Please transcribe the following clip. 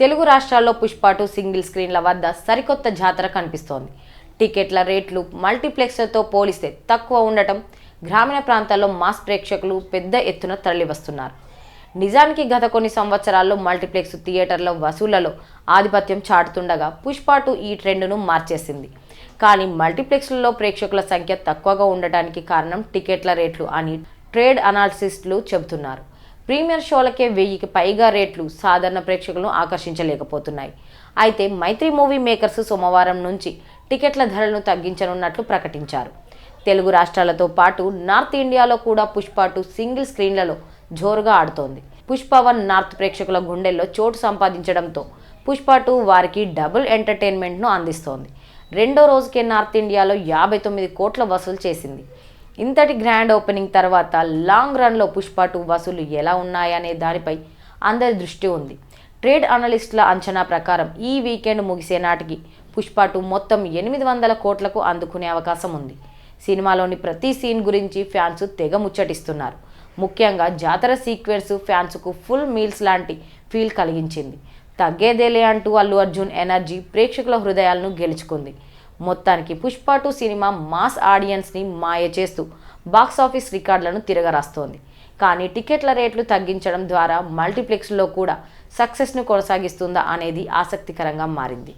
తెలుగు రాష్ట్రాల్లో Pushpa two single స్క్రీన్ల వద్ద సరికొత్త జాతర కనిపిస్తోంది. టికెట్ల రేట్లు మల్టీప్లెక్స్లతో పోలిస్తే తక్కువ ఉండటం గ్రామీణ ప్రాంతాల్లో మాస్ ప్రేక్షకులు పెద్ద ఎత్తున తరలివస్తున్నారు. నిజానికి గత కొన్ని సంవత్సరాల్లో మల్టీప్లెక్స్ థియేటర్ల వసూళ్ళలో ఆధిపత్యం చాటుతుండగా పుష్పాటు ఈ ట్రెండ్ను మార్చేసింది. కానీ మల్టీప్లెక్స్లలో ప్రేక్షకుల సంఖ్య తక్కువగా ఉండటానికి కారణం టికెట్ల రేట్లు అని ట్రేడ్ అనాలిసిస్టులు చెబుతున్నారు. ప్రీమియర్ షోలకే వెయ్యికి పైగా రేట్లు సాధారణ ప్రేక్షకులను ఆకర్షించలేకపోతున్నాయి. అయితే మైత్రి మూవీ మేకర్స్ సోమవారం నుంచి టికెట్ల ధరలను తగ్గించనున్నట్లు ప్రకటించారు. తెలుగు రాష్ట్రాలతో పాటు నార్త్ ఇండియాలో కూడా పుష్ప సింగిల్ స్క్రీన్లలో జోరుగా ఆడుతోంది. పుష్ప వన్ నార్త్ ప్రేక్షకుల గుండెల్లో చోటు సంపాదించడంతో పుష్ప టూ వారికి డబుల్ ఎంటర్టైన్మెంట్ను అందిస్తోంది. రెండో రోజుకే నార్త్ ఇండియాలో యాభై తొమ్మిది కోట్ల వసూలు చేసింది. ఇంతటి గ్రాండ్ ఓపెనింగ్ తర్వాత లాంగ్ రన్లో పుష్ప టూ వసూలు ఎలా ఉన్నాయనే దానిపై అందరి దృష్టి ఉంది. ట్రేడ్ అనలిస్టుల అంచనా ప్రకారం ఈ వీకెండ్ ముగిసే నాటికి పుష్ప టూ మొత్తం ఎనిమిది వందల కోట్లకు అందుకునే అవకాశం ఉంది. సినిమాలోని ప్రతి సీన్ గురించి ఫ్యాన్స్ తెగ ముచ్చటిస్తున్నారు. ముఖ్యంగా జాతర సీక్వెన్స్ ఫ్యాన్స్కు ఫుల్ మీల్స్ లాంటి ఫీల్ కలిగించింది. తగ్గేదేలే అంటూ అల్లు అర్జున్ ఎనర్జీ ప్రేక్షకుల హృదయాలను గెలుచుకుంది. మొత్తానికి పుష్ప టూ సినిమా మాస్ ఆడియన్స్ని మాయ చేస్తూ బాక్సాఫీస్ రికార్డులను తిరగరాస్తోంది. కానీ టికెట్ల రేట్లు తగ్గించడం ద్వారా మల్టీప్లెక్స్లో కూడా సక్సెస్ను కొనసాగిస్తుందా అనేది ఆసక్తికరంగా మారింది.